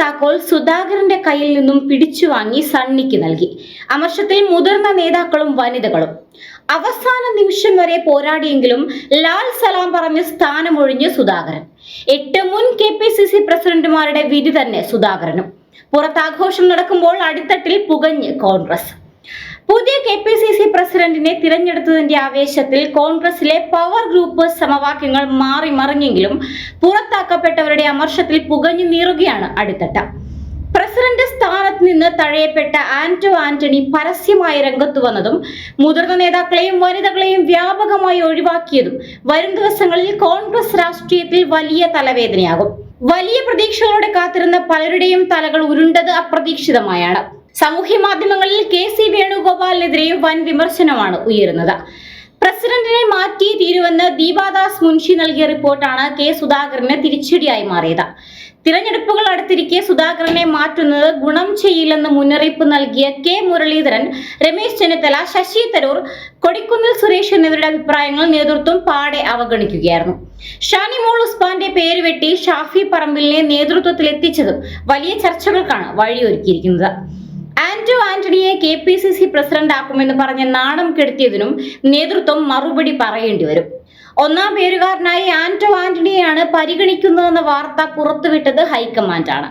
താക്കോൽ സുധാകരന്റെ കയ്യിൽ നിന്നും പിടിച്ചു വാങ്ങി സണ്ണിക്ക് നൽകി. അമർഷത്തിൽ മുതിർന്ന നേതാക്കളും വനിതകളും. അവസാന നിമിഷം വരെ പോരാടിയെങ്കിലും ലാൽ സലാം പറഞ്ഞ് സ്ഥാനമൊഴിഞ്ഞ് സുധാകരൻ. എട്ട് മുൻ കെ പി സി സി പ്രസിഡന്റുമാരുടെ വിധി തന്നെ സുധാകരനും. പുറത്താഘോഷം നടക്കുമ്പോൾ അടിത്തട്ടിൽ പുകഞ്ഞ് കോൺഗ്രസ്. പുതിയ കെ പി സി സി പ്രസിഡന്റിനെ തിരഞ്ഞെടുത്തതിന്റെ ആവേശത്തിൽ കോൺഗ്രസിലെ പവർ ഗ്രൂപ്പ് സമവാക്യങ്ങൾ മാറി മറിഞ്ഞെങ്കിലും പുറത്താക്കപ്പെട്ടവരുടെ അമർഷത്തിൽ പുകഞ്ഞു നീറുകയാണ് അടിത്തട്ട. പ്രസിഡന്റ് സ്ഥാനത്ത് നിന്ന് തഴയപ്പെട്ട ആന്റോ ആന്റണി പരസ്യമായി രംഗത്തു വന്നതും മുതിർന്ന നേതാക്കളെയും വനിതകളെയും വ്യാപകമായി ഒഴിവാക്കിയതും വരും ദിവസങ്ങളിൽ കോൺഗ്രസ് രാഷ്ട്രീയത്തിൽ വലിയ തലവേദനയാകും. വലിയ പ്രതീക്ഷകളോടെ കാത്തിരുന്ന പലരുടെയും തലകൾ ഉരുണ്ടത് അപ്രതീക്ഷിതമായാണ്. സാമൂഹ്യ മാധ്യമങ്ങളിൽ കെ സി വേണുഗോപാലിനെതിരെ വൻ വിമർശനമാണ് ഉയരുന്നത്. പ്രസിഡന്റിനെ മാറ്റി തീരുവെന്ന് ദീപാദാസ് മുൻഷി നൽകിയ റിപ്പോർട്ടാണ് കെ സുധാകരന് തിരിച്ചടിയായി മാറിയത്. തിരഞ്ഞെടുപ്പുകൾ അടുത്തിരിക്കെ സുധാകരനെ മാറ്റുന്നത് ഗുണം ചെയ്യില്ലെന്ന് മുന്നറിയിപ്പ് നൽകിയ കെ മുരളീധരൻ രമേശ് ചെന്നിത്തല ശശി തരൂർ കൊടിക്കുന്നിൽ സുരേഷ് എന്നിവരുടെ അഭിപ്രായങ്ങൾ നേതൃത്വം പാടെ അവഗണിക്കുകയായിരുന്നു. ഷാനിമോൾ ഉസ്മാന്റെ പേര് വെട്ടി ഷാഫി പറമ്പിലിനെ നേതൃത്വത്തിൽ എത്തിച്ചതും വലിയ ചർച്ചകൾക്കാണ് വഴിയൊരുക്കിയിരിക്കുന്നത്. Anto ആന്റണിയെ K P C C president ആക്കുമെന്ന് പറഞ്ഞ് നാണം കെടുത്തിയതിനും നേതൃത്വം മറുപടി പറയേണ്ടി വരും. ഒന്നാം പേരുകാരനായി ആന്റോ ആന്റണിയെയാണ് പരിഗണിക്കുന്നതെന്ന വാർത്ത പുറത്തുവിട്ടത് ഹൈക്കമാൻഡാണ്.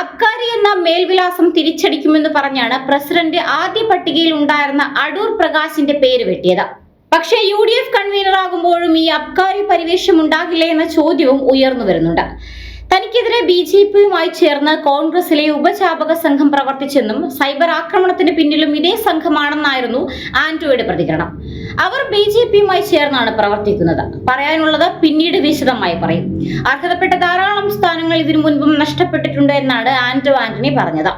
അബ്കാരി എന്ന മേൽവിലാസം തിരിച്ചടിക്കുമെന്ന് പറഞ്ഞാണ് പ്രസിഡന്റ് ആദ്യ പട്ടികയിൽ ഉണ്ടായിരുന്ന അടൂർ പ്രകാശിന്റെ പേര് വെട്ടിയത്. പക്ഷേ യു ഡി എഫ് കൺവീനർ ആകുമ്പോഴും ഈ അബ്കാരി പരിവേഷം ഉണ്ടാകില്ല എന്ന ചോദ്യവും ഉയർന്നു വരുന്നുണ്ട്. തനിക്കെതിരെ ബി ജെ പിയുമായി ചേർന്ന് കോൺഗ്രസിലെ ഉപചാപക സംഘം പ്രവർത്തിച്ചെന്നും സൈബർ ആക്രമണത്തിന് പിന്നിലും ഇതേ സംഘമാണെന്നായിരുന്നു ആന്റോയുടെ പ്രതികരണം. അവർ ബി ജെ പിയുമായി ചേർന്നാണ് പ്രവർത്തിക്കുന്നത്. പറയാനുള്ളത് പിന്നീട് വിശദമായി പറയും. അർഹതപ്പെട്ട ധാരാളം സ്ഥാനങ്ങൾ ഇതിനു മുൻപും നഷ്ടപ്പെട്ടിട്ടുണ്ട് എന്നാണ് ആന്റോ ആന്റണി പറഞ്ഞത്.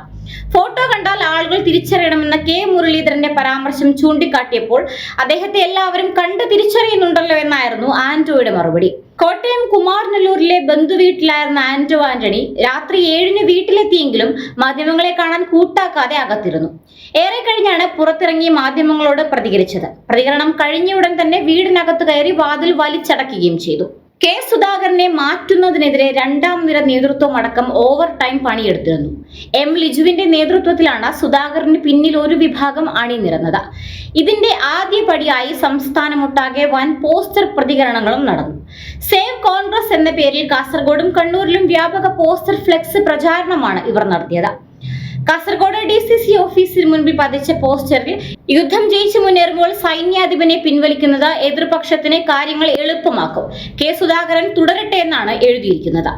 ഫോട്ടോ കണ്ടാൽ ആളുകൾ തിരിച്ചറിയണമെന്ന കെ മുരളീധരന്റെ പരാമർശം ചൂണ്ടിക്കാട്ടിയപ്പോൾ അദ്ദേഹത്തെ എല്ലാവരും കണ്ട് തിരിച്ചറിയുന്നുണ്ടല്ലോ എന്നായിരുന്നു ആന്റോയുടെ മറുപടി. കോട്ടയം കുമാരനല്ലൂരിലെ ബന്ധുവീട്ടിലായിരുന്ന ആന്റോ ആന്റണി രാത്രി ഏഴിന് വീട്ടിലെത്തിയെങ്കിലും മാധ്യമങ്ങളെ കാണാൻ കൂട്ടാക്കാതെ അകത്തിരുന്നു. ഏറെ കഴിഞ്ഞാണ് പുറത്തിറങ്ങി മാധ്യമങ്ങളോട് പ്രതികരിച്ചത്. പ്രതികരണം കഴിഞ്ഞയുടൻ തന്നെ വീടിനകത്ത് കയറി വാതിൽ വലിച്ചടക്കുകയും ചെയ്തു. കെ സുധാകരനെ മാറ്റുന്നതിനെതിരെ രണ്ടാം നിര നേതൃത്വം അടക്കം ഓവർ ടൈം പണിയെടുത്തിരുന്നു. എം ലിജുവിന്റെ നേതൃത്വത്തിലാണ് സുധാകരന് പിന്നിൽ ഒരു വിഭാഗം അണിനിരന്നത്. ഇതിന്റെ ആദ്യ പടിയായി സംസ്ഥാനമൊട്ടാകെ വൻ പോസ്റ്റർ പ്രതികരണങ്ങളും നടന്നു. സേവ് കോൺഗ്രസ് എന്ന പേരിൽ കാസർഗോഡും കണ്ണൂരിലും വ്യാപക പോസ്റ്റർ ഫ്ലെക്സ് പ്രചാരണമാണ് ഇവർ നടത്തിയത്. കാസർഗോഡ് ഡി സി സി ഓഫീസിന് മുൻപിൽ പതിച്ച പോസ്റ്ററിൽ യുദ്ധം ജയിച്ചു മുന്നേറുമ്പോൾ സൈന്യാധിപനെ പിൻവലിക്കുന്നത് എതിർപക്ഷത്തിന് കാര്യങ്ങൾ എളുപ്പമാക്കും. കെ സുധാകരൻ തുടരട്ടെ എന്നാണ് എഴുതിയിരിക്കുന്നത്.